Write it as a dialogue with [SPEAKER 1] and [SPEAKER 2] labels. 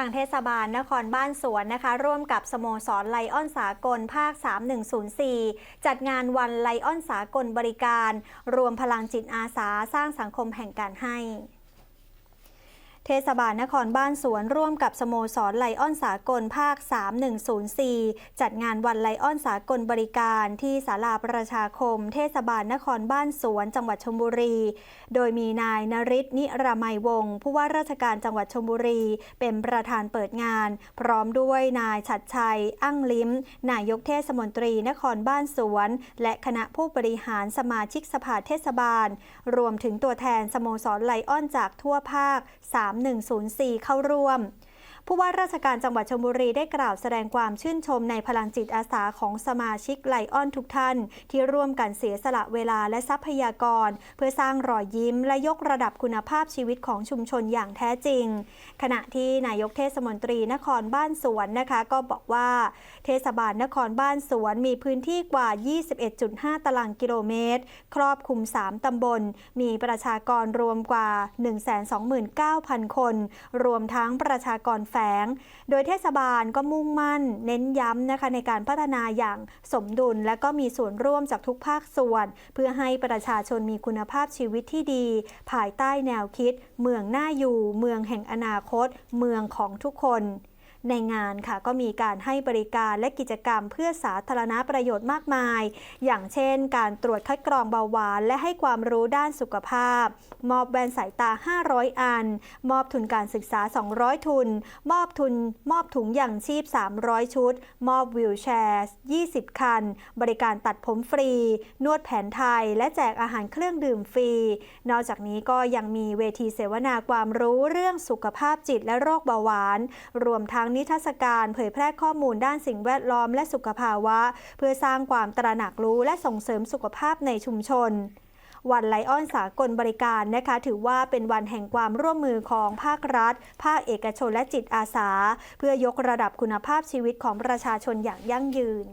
[SPEAKER 1] างเทศบาลนครบ้านสวนนะคะ ร่วมกับสโมสรไลออนสากลภาค 3104 จัดงานวันไลออนสากลบริการ รวมพลังจิตอาสาสร้างสังคมแห่งการให้ ทศบาลนครบ้านสวนร่วมกับสโมสรไลออนสากลภาค 3104 จัดงานวันไลออนสากลบริการที่ศาลาประชาคม เทศบาลนครบ้านสวน จังหวัดชลบุรี โดยมีนายนริศนิรมัยวงศ์ผู้ว่าราชการจังหวัดชลบุรี เป็นประธานเปิดงาน พร้อมด้วยนายชัดชัยอั้งลิ้ม นายกเทศมนตรีนครบ้านสวน และคณะผู้บริหารสมาชิกสภาเทศบาล รวมถึงตัวแทนสโมสรไลออนจากทั่วภาค 3 3104 เข้าร่วม ผู้ว่าราชการจังหวัดชลบุรีได้กล่าวแสดงความชื่นชมในพลังจิตอาสาของสมาชิกไลออนทุกท่าน ที่ร่วมกันเสียสละเวลาและทรัพยากร เพื่อสร้างรอยยิ้ม และยกระดับคุณภาพชีวิตของชุมชนอย่างแท้จริง ขณะที่นายกเทศมนตรีนครบ้านสวนนะคะ ก็บอกว่า เทศบาลนครบ้านสวนมีพื้นที่กว่า 21.5 ตารางกิโลเมตร ครอบคลุม 3 ตำบล มีประชากรรวมกว่า 129,000 คน รวมทั้งประชากรแฝง โดยเทศบาลก็มุ่งมั่น เน้นย้ำนะคะในการพัฒนาอย่างสมดุล และก็มีส่วนร่วมจากทุกภาคส่วน เพื่อให้ประชาชนมีคุณภาพชีวิตที่ดี ภายใต้แนวคิด เมืองน่าอยู่ เมืองแห่งอนาคต เมืองของทุกคน ในงานค่ะก็มีการให้บริการและกิจกรรมเพื่อสาธารณประโยชน์มากมาย อย่างเช่น การตรวจคัดกรองเบาหวาน และให้ความรู้ด้านสุขภาพ มอบแว่นสายตา 500 อัน มอบทุนการศึกษา 200 ทุน มอบทุน มอบถุงยางชีพ 300 ชุด มอบวิวแชร์ 20 คัน บริการตัดผมฟรี นวดแผนไทย และแจกอาหารเครื่องดื่มฟรี นอกจากนี้ก็ยังมีเวทีเสวนาความรู้เรื่องสุขภาพจิตและโรคเบาหวาน รวมทั้งนิทรรศการเผยแพร่ข้อมูลด้านสิ่งแวดล้อมและสุขภาวะ เพื่อสร้างความตระหนักรู้และส่งเสริมสุขภาพในชุมชนวันไลออนสากลบริการนะคะ ถือว่าเป็นวันแห่งความร่วมมือของภาครัฐ ภาคเอกชนและจิตอาสา เพื่อยกระดับคุณภาพชีวิตของประชาชนอย่างยั่งยืน